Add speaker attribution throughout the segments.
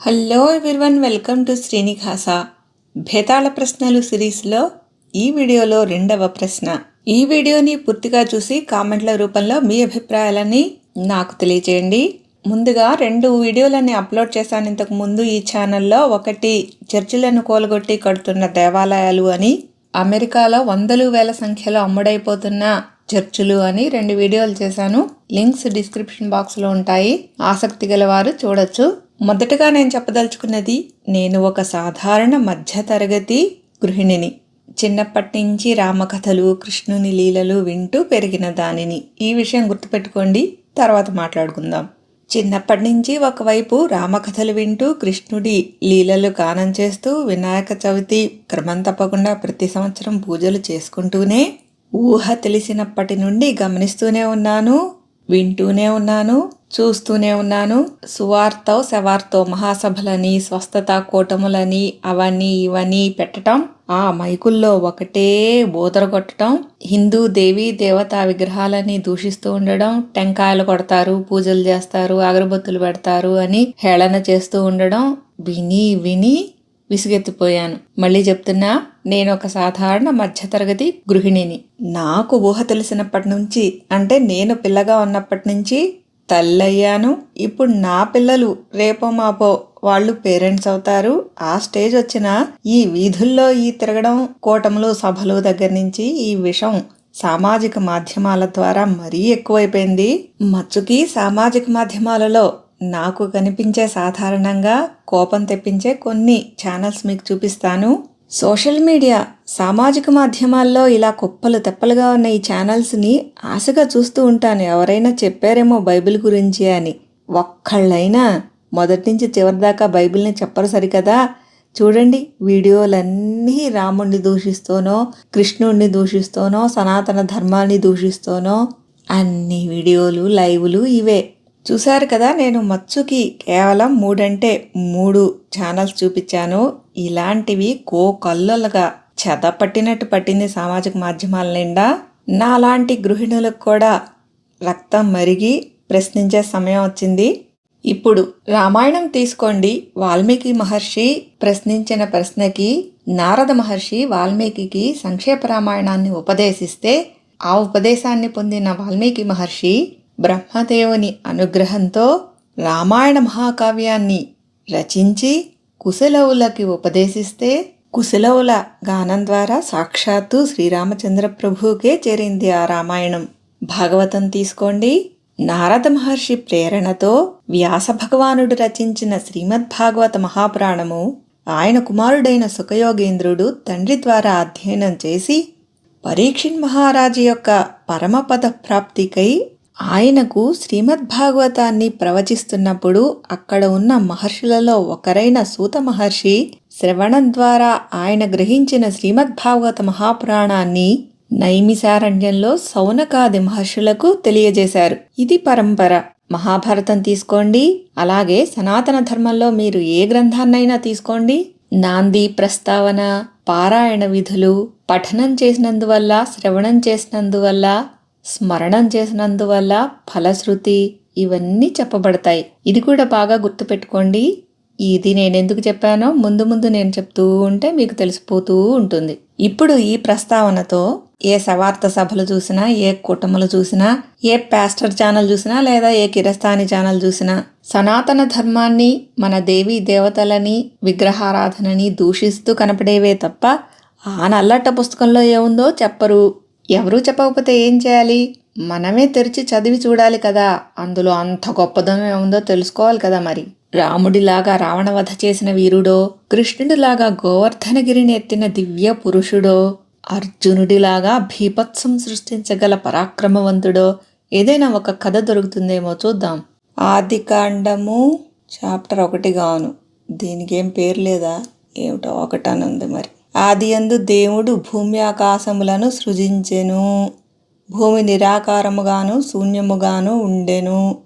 Speaker 1: Hello everyone welcome to Srinivasa Bhetala ప్రశ్నలు సిరీస్లో ఈ వీడియోలో రెండవ ప్రశ్న. ఈ వీడియోని పూర్తిగా చూసి కామెంట్ల రూపంలో మీ అభిప్రాయాలని నాకు తెలియజేయండి ముందుగా రెండు వీడియోలని అప్లోడ్ చేశాను. ఇంతకు ముందు ఈ ఛానల్లో ఒకటి చర్చిలను కోలగొట్టి కడుతున్న దేవాలయాలు అని అమెరికాలో వందలు వేల సంఖ్యలో అమ్ముడైపోతున్న చర్చిలు అని రెండు వీడియోలు చేశాను. లింక్స్ డిస్క్రిప్షన్ బాక్స్లో ఉంటాయి. ఆసక్తి గలవారు చూడొచ్చు. మొదటగా నేను చెప్పదలుచుకున్నది నేను ఒక సాధారణ మధ్యతరగతి గృహిణిని. చిన్నప్పటి నుంచి రామకథలు కృష్ణుని లీలలు వింటూ పెరిగిన దానిని. ఈ విషయం గుర్తుపెట్టుకోండి తర్వాత మాట్లాడుకుందాం. చిన్నప్పటి నుంచి ఒకవైపు రామకథలు వింటూ కృష్ణుడి లీలలు గానం చేస్తూ వినాయక చవితి క్రమం తప్పకుండా ప్రతి సంవత్సరం పూజలు చేసుకుంటూనే ఊహ తెలిసినప్పటి నుండి గమనిస్తూనే ఉన్నాను. వింటూనే ఉన్నాను చూస్తూనే ఉన్నాను. సువార్తో శవార్తో మహాసభలని స్వస్థత కూటములని అవన్నీ ఇవన్నీ పెట్టటం ఆ మైకుల్లో ఒకటే బోదర కొట్టడం హిందూ దేవి దేవతా విగ్రహాలని దూషిస్తూ ఉండడం టెంకాయలు కొడతారు పూజలు చేస్తారు అగరబత్తులు పెడతారు అని హేళన చేస్తూ ఉండడం విని విని విసుగెత్తిపోయాను. మళ్ళీ చెప్తున్నా నేను ఒక సాధారణ మధ్యతరగతి గృహిణిని. నాకు ఊహ తెలిసినప్పటి నుంచి అంటే నేను పిల్లగా ఉన్నప్పటి నుంచి తల్లయ్యాను. ఇప్పుడు నా పిల్లలు రేపో మాపో వాళ్ళు పేరెంట్స్ అవుతారు. ఆ స్టేజ్ వచ్చిన ఈ వీధుల్లో ఈ తిరగడం కూటములు సభలు దగ్గర నుంచి ఈ విషం సామాజిక మాధ్యమాల ద్వారా మరీ ఎక్కువైపోయింది. మచ్చుకి సామాజిక మాధ్యమాలలో నాకు కనిపించే సాధారణంగా కోపం తెప్పించే కొన్ని ఛానల్స్ మీకు చూపిస్తాను. సోషల్ మీడియా సామాజిక మాధ్యమాల్లో ఇలా కుప్పలు తెప్పలుగా ఉన్న ఈ ఛానల్స్ని ఆశగా చూస్తూ ఉంటాను. ఎవరైనా చెప్పారేమో బైబిల్ గురించి అని. ఒక్కళ్ళైనా మొదటి నుంచి చివరిదాకా బైబిల్ని చెప్పరు సరికదా? చూడండి వీడియోలన్నీ రాముణ్ణి దూషిస్తూనో కృష్ణుణ్ణి దూషిస్తూనో సనాతన ధర్మాన్ని దూషిస్తూనో అన్ని వీడియోలు లైవ్లు ఇవే. చూశారు కదా నేను మచ్చుకి కేవలం మూడంటే మూడు ఛానల్స్ చూపించాను. ఇలాంటివి కో కల్లులుగా చెద పట్టినట్టు పట్టింది సామాజిక మాధ్యమాల నిండా. నాలాంటి గృహిణులకు కూడా రక్తం మరిగి ప్రశ్నించే సమయం వచ్చింది. ఇప్పుడు రామాయణం తీసుకోండి. వాల్మీకి మహర్షి ప్రశ్నించిన ప్రశ్నకి నారద మహర్షి వాల్మీకి సంక్షేప రామాయణాన్ని ఉపదేశిస్తే ఆ ఉపదేశాన్ని పొందిన వాల్మీకి మహర్షి బ్రహ్మదేవుని అనుగ్రహంతో రామాయణ మహాకావ్యాన్ని రచించి కుశలవులకి ఉపదేశిస్తే కుశలవుల గానం ద్వారా సాక్షాత్తు శ్రీరామచంద్ర ప్రభువుకే చేరింది ఆ రామాయణం. భాగవతం తీసుకోండి. నారద మహర్షి ప్రేరణతో వ్యాస భగవానుడు రచించిన శ్రీమద్భాగవత మహాపురాణము ఆయన కుమారుడైన సుఖయోగేంద్రుడు తండ్రి ద్వారా అధ్యయనం చేసి పరీక్షిన్ మహారాజు యొక్క పరమపద ప్రాప్తికై ఆయనకు శ్రీమద్భాగవతాన్ని ప్రవచిస్తున్నప్పుడు అక్కడ ఉన్న మహర్షులలో ఒకరైన సూత మహర్షి శ్రవణం ద్వారా ఆయన గ్రహించిన శ్రీమద్భాగవత మహాపురాణాన్ని నైమిసారణ్యంలో సౌనకాది మహర్షులకు తెలియజేశారు. ఇది పరంపర. మహాభారతం తీసుకోండి. అలాగే సనాతన ధర్మంలో మీరు ఏ గ్రంథాన్నైనా తీసుకోండి. నాంది ప్రస్తావన పారాయణ విధులు పఠనం చేసినందువల్ల శ్రవణం చేసినందువల్ల స్మరణం చేసినందువల్ల ఫలశ్రుతి ఇవన్నీ చెప్పబడతాయి. ఇది కూడా బాగా గుర్తుపెట్టుకోండి. ఇది నేను ఎందుకు చెప్పానో ముందు ముందు నేను చెప్తూ ఉంటే మీకు తెలిసిపోతూ ఉంటుంది. ఇప్పుడు ఈ ప్రస్తావనతో ఏ సవార్త సభలు చూసినా ఏ కుటుంబలు చూసినా ఏ పాస్టర్ ఛానల్ చూసినా లేదా ఏ కిరస్థాని ఛానల్ చూసినా సనాతన ధర్మాన్ని మన దేవి దేవతలని విగ్రహారాధనని దూషిస్తూ కనపడేవే తప్ప ఆ నల్లట్ట పుస్తకంలో ఏముందో చెప్పరు. ఎవరూ చెప్పకపోతే ఏం చేయాలి? మనమే తెరిచి చదివి చూడాలి కదా. అందులో అంత గొప్పదనం ఏముందో తెలుసుకోవాలి కదా మరి. రాముడిలాగా రావణవధ చేసిన వీరుడో కృష్ణుడిలాగా గోవర్ధనగిరిని ఎత్తిన దివ్య పురుషుడో అర్జునుడిలాగా భీపత్సం సృష్టించగల పరాక్రమవంతుడో ఏదైనా ఒక కథ దొరుకుతుందేమో చూద్దాం. ఆదికాండము చాప్టర్ ఒకటి గాను దీనికి ఏం పేరు లేదా? ఏమిటో ఒకటనుంది మరి. ఆదియందు దేవుడు భూమి ఆకాశములను సృజించెను. భూమి నిరాకారముగాను శూన్యముగాను ఉండెను.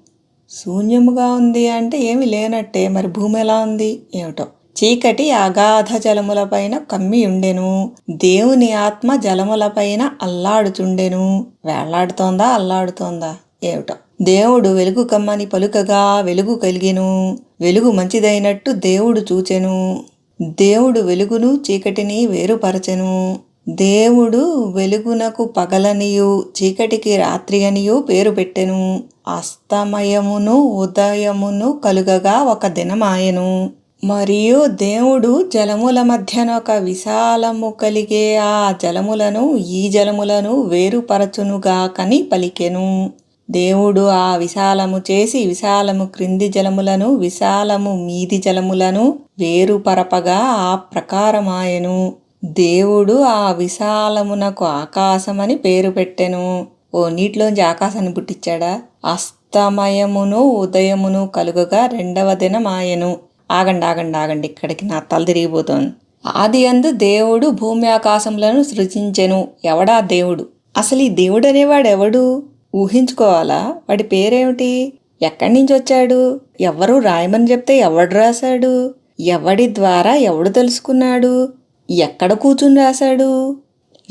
Speaker 1: శూన్యముగా ఉంది అంటే ఏమి లేనట్టే. మరి భూమి ఎలా ఉంది? ఏమిటో. చీకటి అగాధ జలములపైన కమ్మి ఉండెను. దేవుని ఆత్మ జలములపైన అల్లాడుచుండెను. వేళ్ళాడుతోందా? అల్లాడుతోందా? ఏమిటో. దేవుడు వెలుగు కమ్మని పలుకగా వెలుగు కలిగెను. వెలుగు మంచిదైనట్టు దేవుడు చూచెను. దేవుడు వెలుగును చీకటిని వేరుపరచెను. దేవుడు వెలుగునకు పగలనియు చీకటికి రాత్రి అనియు పేరు పెట్టెను. అస్తమయమును ఉదయమును కలుగగా ఒక దినమాయెను. మరియు దేవుడు జలముల మధ్యన ఒక విశాలము కలిగే ఆ జలములను ఈ జలములను వేరుపరచునుగాకని పలికెను. దేవుడు ఆ విశాలము చేసి విశాలము క్రింది జలములను విశాలము మీది జలములను వేరుపరపగా ఆ ప్రకారమాయను. దేవుడు ఆ విశాలమునకు ఆకాశమని పేరు పెట్టెను. ఓ నీటిలోంచి ఆకాశాన్ని పుట్టించాడా? అస్తమయమును ఉదయమును కలుగగా రెండవ దినమాయను. ఆగండి ఆగండి ఆగండి ఇక్కడికి నా తల తిరిగిపోతుంది. ఆది అందు దేవుడు భూమి ఆకాశములను సృజించెను. ఎవడా దేవుడు? అసలు ఈ దేవుడు అనేవాడు ఎవడు ఊహించుకోవాలా? వాడి పేరేమిటి? ఎక్కడి నుంచి వచ్చాడు? ఎవరు రాయమని చెప్తే ఎవడు రాశాడు? ఎవడి ద్వారా ఎవడు తెలుసుకున్నాడు? ఎక్కడ కూర్చుని రాశాడు?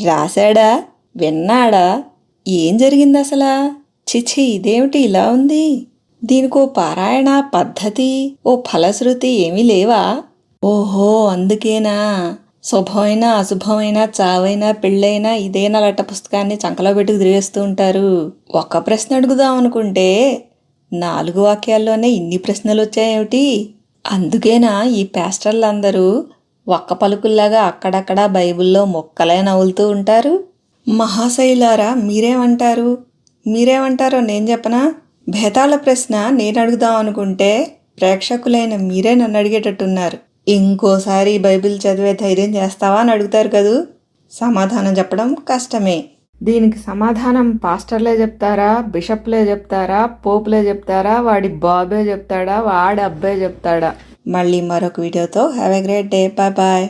Speaker 1: రాశాడా? విన్నాడా? ఏం జరిగింది అసలా? చిచి ఇదేమిటి ఇలా ఉంది? దీనికో పారాయణ పద్ధతి ఓ ఫలశ్రుతి ఏమీ లేవా? ఓహో అందుకేనా? శుభమైన అశుభమైన చావైనా పెళ్ళైనా ఇదేనా నలట పుస్తకాన్ని చంకలో పెట్టుకు తిరిగేస్తూ ఉంటారు. ఒక్క ప్రశ్న అడుగుదాం అనుకుంటే నాలుగు వాక్యాల్లోనే ఇన్ని ప్రశ్నలు వచ్చాయేమిటి అందుకేనా ఈ పేస్టర్లందరూ ఒక్క పలుకుల్లాగా అక్కడక్కడ బైబిల్లో మొక్కలే నవ్వులుతూ ఉంటారు? మహాశైలారా మీరేమంటారు? మీరేమంటారో నేను చెప్పనా? భేతాళ ప్రశ్న నేను అడుగుదాం అనుకుంటే ప్రేక్షకులైన మీరే నన్ను అడిగేటట్టున్నారు. ఇంకోసారి బైబిల్ చదివే ధైర్యం చేస్తావా అని అడుగుతారు కదూ? సమాధానం చెప్పడం కష్టమే. దీనికి సమాధానం పాస్టర్లే చెప్తారా బిషప్లే చెప్తారా పోపులే చెప్తారా వాడి బాబే చెప్తాడా వాడి అబ్బాయి చెప్తాడా? మళ్ళీ మరొక వీడియోతో have a great day bye bye